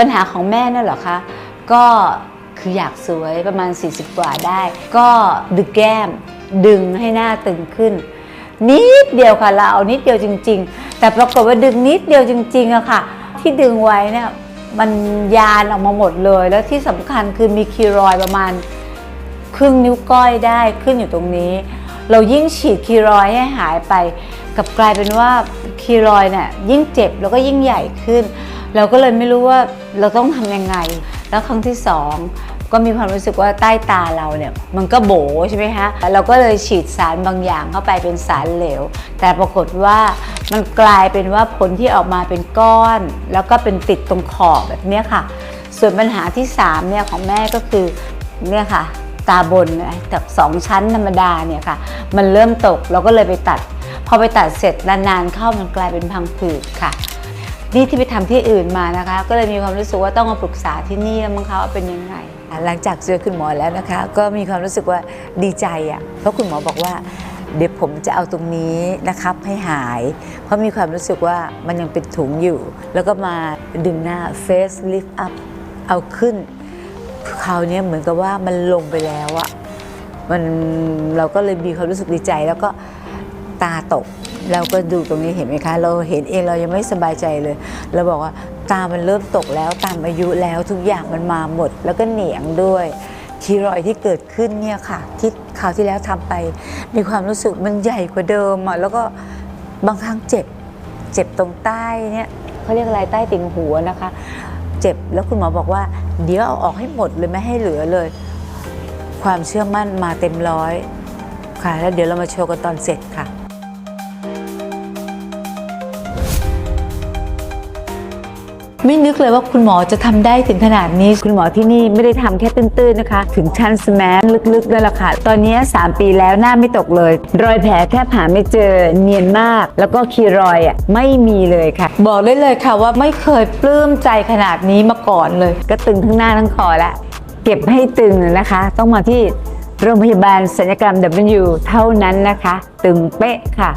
ปัญหาของแม่นั่นเหรอคะก็คืออยากสวยประมาณ 40 กว่าได้ ก็ดึงแก้มดึงให้หน้าตึงขึ้น นิดเดียวค่ะเราเอานิดเดียวจริง ๆ แต่ปรากฏว่าดึงนิดเดียวจริงๆอะค่ะ ที่ดึงไว้เนี่ยมันยานออกมาหมดเลย แล้วที่สำคัญคือมีคีรอยประมาณครึ่งนิ้วก้อยได้ขึ้นอยู่ตรงนี้ เรายิ่งฉีดคีรอยให้หายไป กับกลายเป็นว่าคีรอยเนี่ยยิ่งเจ็บแล้วก็ยิ่งใหญ่ขึ้น เราก็เลยไม่รู้ว่าเราต้องทำยังไง แล้วครั้งที่สองก็มีความรู้สึกว่าใต้ตาเราเนี่ยมันก็โบใช่ไหมคะเราก็เลยฉีดสารบางอย่างเข้าไปเป็นสารเหลว แต่ปรากฏว่ามันกลายเป็นว่าผลที่ออกมาเป็นก้อน แล้วก็เป็นติดตรงขอบแบบนี้ค่ะ ส่วนปัญหาที่3เนี่ยของแม่ก็คือเนี่ยค่ะตาบนนะจากสองชั้นธรรมดาเนี่ยค่ะ มันเริ่มตกเราก็เลยไปตัด พอไปตัดเสร็จนานๆเข้ามันกลายเป็นพังผืดค่ะ นี่ที่ไปทำที่อื่นมานะคะ ก็เลยมีความรู้สึกว่าต้องมาปรึกษาที่นี่แล้วมั้งคะว่าเป็นยังไง หลังจากเจอคุณหมอแล้วนะคะ ก็มีความรู้สึกว่าดีใจอะเพราะคุณหมอบอกว่าเดี๋ยวผมจะเอาตรงนี้นะครับให้หาย เพราะมีความรู้สึกว่ามันยังเป็นถุงอยู่ แล้วก็มาดึงหน้า face lift up เอาขึ้นคราวนี้เหมือนกับว่ามันลงไปแล้วอะมันเราก็เลยมีความรู้สึกดีใจแล้วก็ตาตก เราก็ดูตรงนี้เห็นไหมคะ เราเห็นเองเรายังไม่สบายใจเลย เราบอกว่าตามันเริ่มตกแล้วตามอายุแล้วทุกอย่างมันมาหมด แล้วก็เหนียงด้วยคีรอยที่เกิดขึ้นเนี่ยค่ะที่คราวที่แล้วทำไป มีความรู้สึกมันใหญ่กว่าเดิมอะแล้วก็บางครั้งเจ็บ เจ็บตรงใต้เนี่ยเขาเรียกอะไรใต้ติ่งหัวนะคะ เจ็บแล้วคุณหมอบอกว่า เดี๋ยวเอาออกให้หมดเลยไม่ให้เหลือเลย ความเชื่อมั่นมาเต็มร้อยค่ะ แล้วเดี๋ยวเรามาโชว์กันตอนเสร็จค่ะ ไม่นึกเลยว่าคุณหมอจะทำได้ถึงขนาดนี้ คุณหมอที่นี่ไม่ได้ทำแค่ตื้นๆนะคะ ถึงชั้นสมนลึกๆแล้วล่ะค่ะ ตอนนี้ 3 ปีแล้วหน้าไม่ตกเลย รอยแผลแทบหาไม่เจอเนียนมาก แล้วก็คีรอยอะไม่มีเลยค่ะ บอกได้เลยค่ะว่าไม่เคยปลื้มใจขนาดนี้มาก่อนเลย ก็ตึงทั้งหน้าทั้งคอละเก็บให้ตึงนะคะ ต้องมาที่โรงพยาบาลศัลยกรรม W เท่านั้นนะคะ ตึงเป๊ะค่ะ